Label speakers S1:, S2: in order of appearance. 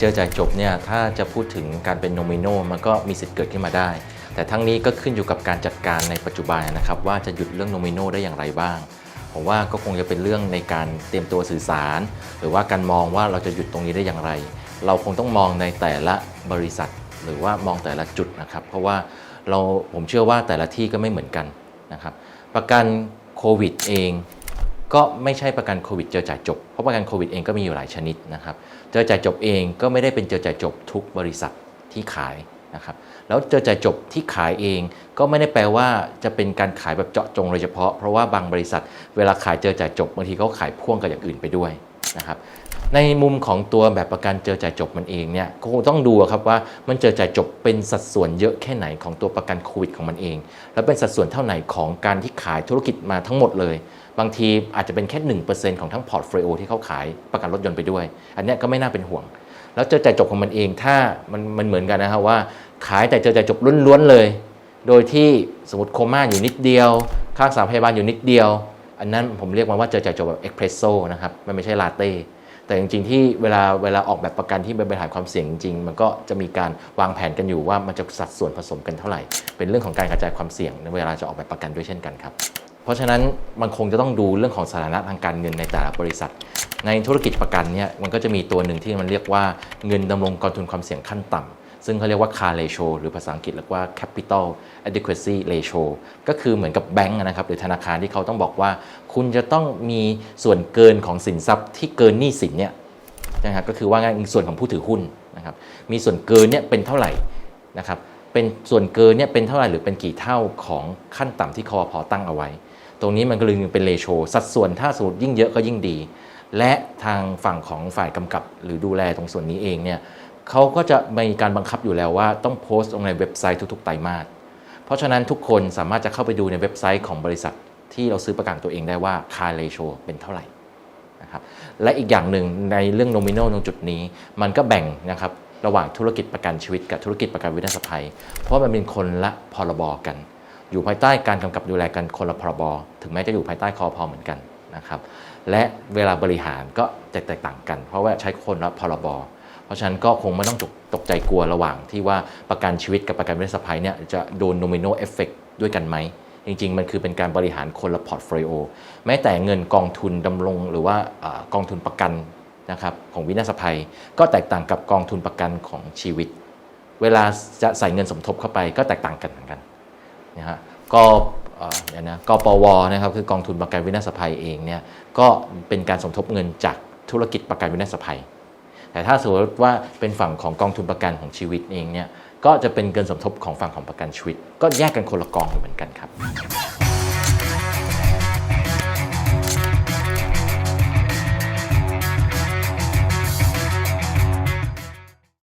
S1: เจอจ่ายจบเนี่ยถ้าจะพูดถึงการเป็นโนมิโนมันก็มีสิทธิ์เกิดขึ้นมาได้ แต่ทั้งนี้ก็ขึ้นอยู่กับการจัดการในปัจจุบันนะครับว่าจะหยุดเรื่องโนมิโนได้อย่างไรบ้างผมว่าก็คงจะเป็นเรื่องในการเตรียมตัวสื่อสาร หรือว่าการมองว่าเราจะหยุดตรงนี้ได้อย่างไร เราคงต้องมองในแต่ละบริษัท หรือว่ามองแต่ละจุดนะครับ เพราะว่าเราผมเชื่อว่าแต่ละที่ก็ไม่เหมือนกันนะครับ ประกันโควิดเอง ก็ไม่ใช่ประกันโควิดเจอจ่ายจบ เพราะประกันโควิดเองก็มีอยู่หลายชนิดนะครับ เจอจ่ายจบเองก็ไม่ได้เป็นเจอจ่ายจบทุกบริษัทที่ขายนะครับ แล้วเจอจ่ายจบที่ขายเองก็ไม่ได้แปลว่าจะเป็นการขายแบบเจาะจงโดยเฉพาะ เพราะว่าบางบริษัท เวลาขายเจอจ่ายจบบางทีเขาขายพ่วงกับอย่างอื่นไปด้วย นะครับในมุมของตัวแบบประกันเจอจ่ายจบมันเองเนี่ยก็ต้องดูครับว่ามันเจอจ่ายจบเป็นสัดส่วนเยอะแค่ไหนของตัวประกันโควิดของมันเอง แล้วเป็นสัดส่วนเท่าไหร่ของการที่ขายธุรกิจมาทั้งหมดเลย บางทีอาจจะเป็นแค่ 1%ของทั้งพอร์ตโฟลิโอที่เขาขายประกันรถยนต์ไปด้วย อันนี้ก็ไม่น่าเป็นห่วง แล้วเจอจ่ายจบของมันเองถ้ามันมันเหมือนกันนะครับว่า ขายแต่เจอจ่ายจบล้วนๆเลย โดยที่สมมติโคม่าอยู่นิดเดียว ค่ารักษาพยาบาลอยู่นิดเดียว อันนั้นผมเรียกมันว่าเจอจ่ายจบแบบเอ็กเพรสโซนะครับมันไม่ใช่ลาเต้แต่จริงๆที่เวลาเวลาออกแบบประกันที่เป็นบริหารความเสี่ยงจริงมันก็จะมีการวางแผนกันอยู่ว่ามันจะสัดส่วนผสมกันเท่าไหร่ เป็นเรื่องของการกระจายความเสี่ยงในเวลาจะออกแบบประกันด้วยเช่นกันครับเพราะฉะนั้นมันคงจะต้องดูเรื่องของสถานะทางการเงินในแต่ละบริษัท ในธุรกิจประกันเนี่ยมันก็จะมีตัวหนึ่งที่มันเรียกว่าเงินดำรงกองทุนความเสี่ยงขั้นต่ำ ซึ่งเขาเรียกว่า CAR ratio หรือภาษาอังกฤษเรียกว่า capital adequacy ratio ก็คือเหมือนกับแบงก์นะครับหรือธนาคารที่เขาต้องบอกว่า คุณจะต้องมีส่วนเกินของสินทรัพย์ที่เกินหนี้สินเนี่ยนะครับก็คือว่าง่ายส่วนของผู้ถือหุ้นนะครับมีส่วนเกินเนี่ยเป็นเท่าไหร่นะครับเป็นส่วนเกินเนี่ยเป็นเท่าไหร่หรือเป็นกี่เท่าของขั้นต่ำที่คอพอตั้งเอาไว้ ตรงนี้มันก็เลยเป็นเลโชสัดส่วนถ้าสมมติยิ่งเยอะก็ยิ่งดี และทางฝั่งของฝ่ายกำกับ หรือดูแลตรงส่วนนี้เองเนี่ย เขาก็จะมีการบังคับอยู่แล้วว่าต้องโพสต์ลงในเว็บไซต์ทุกๆไตรมาสเพราะฉะนั้นทุกคนสามารถจะเข้าไปดูในเว็บไซต์ของบริษัทที่เราซื้อประกันตัวเองได้ว่าค่าเลโชเป็นเท่าไหร่นะครับและอีกอย่างหนึ่งในเรื่องโนมิ a l ตรงจุดนี้ มันก็แบ่งนะครับระหว่างธุรกิจประกันชีวิตกับธุรกิจประกันวินาศภัย เพราะมันเป็นคนละพรบกัน อยู่ภายใต้การกำกับดูแลกันคนละพรบถึงแม้จะอยู่ภายใต้คอพอเหมือนกันนะครับและเวลาบริหารก็แตกต่างกัน เพราะว่าใช้คนละพรบเพ ราะฉะนั้นก็คงไม่ต้องตกตกใจกลัวระหว่างที่ว่าประกันชีวิตกับประกันวินาศภัยเนี่ยจะโดนโนมิ a l เอฟเฟกด้วยกันไหมจริง ๆ มันคือเป็นการบริหารคนละพอร์ตโฟลิโอแม้แต่เงินกองทุนดำรงหรือว่าอกองทุนประกันนะครับของวินาศภัย ก็แตกต่างกับกองทุนประกันของชีวิต เวลาจะใส่เงินสมทบเข้าไปก็แตกต่างกันเหมือนกันนะฮะก็เอ่อเดี๋ยวนะกปวนะครับคือกองทุนประกันวินาศภัยเองเนี่ยก็เป็นการสมทบเงินจากธุรกิจประกันวินาศภัย แต่ถ้าสมมติว่าเป็นฝั่งของกองทุนประกันของชีวิตเองเนี่ยก็จะเป็นเงินสมทบของฝั่งของประกันชีวิต ก็แยกกันคนละกองอยู่เหมือนกันครับ